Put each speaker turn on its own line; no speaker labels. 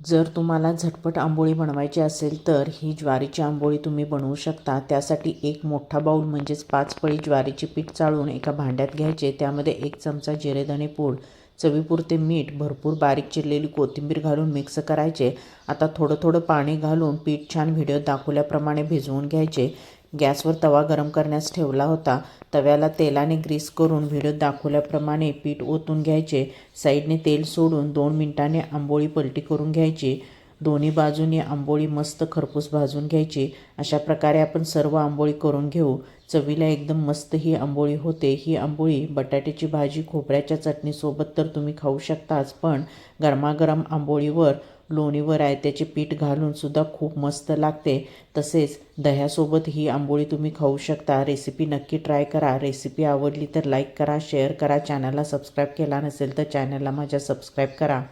जर तुम्हाला झटपट आंबोळी बनवायची असेल तर ही ज्वारीची आंबोळी तुम्ही बनवू शकता. त्यासाठी एक मोठा बाऊल म्हणजेच पाच पळी ज्वारीची पीठ चाळून एका भांड्यात घ्यायचे. त्यामध्ये एक चमचा जिरेधणे पूड चवीपुरते मीठ भरपूर बारीक चिरलेली कोथिंबीर घालून मिक्स करायचे. आता थोडं थोडं पाणी घालून पीठ छान व्हिडिओ दाखवल्याप्रमाणे भिजवून घ्यायचे. गॅसवर तवा गरम करण्यास ठेवला होता. तव्याला तेलाने ग्रीस करून व्हिडिओ दाखवल्याप्रमाणे पीठ ओतून घ्यायचे. साईडने तेल सोडून दोन मिनिटांनी आंबोळी पलटी करून घ्यायची. दोन्ही बाजूनी आंबोळी मस्त खरपूस भाजून घ्यायची. अशा प्रकारे आपण सर्व आंबोळी करून घेऊ. चवीला एकदम मस्त ही आंबोळी होते. ही आंबोळी बटाट्याची भाजी खोबऱ्याच्या चटणीसोबत तर तुम्ही खाऊ शकताच पण गरमागरम आंबोळीवर लोणीवर रायत्याचे पीठ घालूनसुद्धा खूप मस्त लागते. तसेच दह्यासोबत ही आंबोळी तुम्ही खाऊ शकता. रेसिपी नक्की ट्राय करा. रेसिपी आवडली तर लाईक करा शेअर करा. चॅनलला सबस्क्राईब केला नसेल तर चॅनलला माझ्या सबस्क्राईब करा.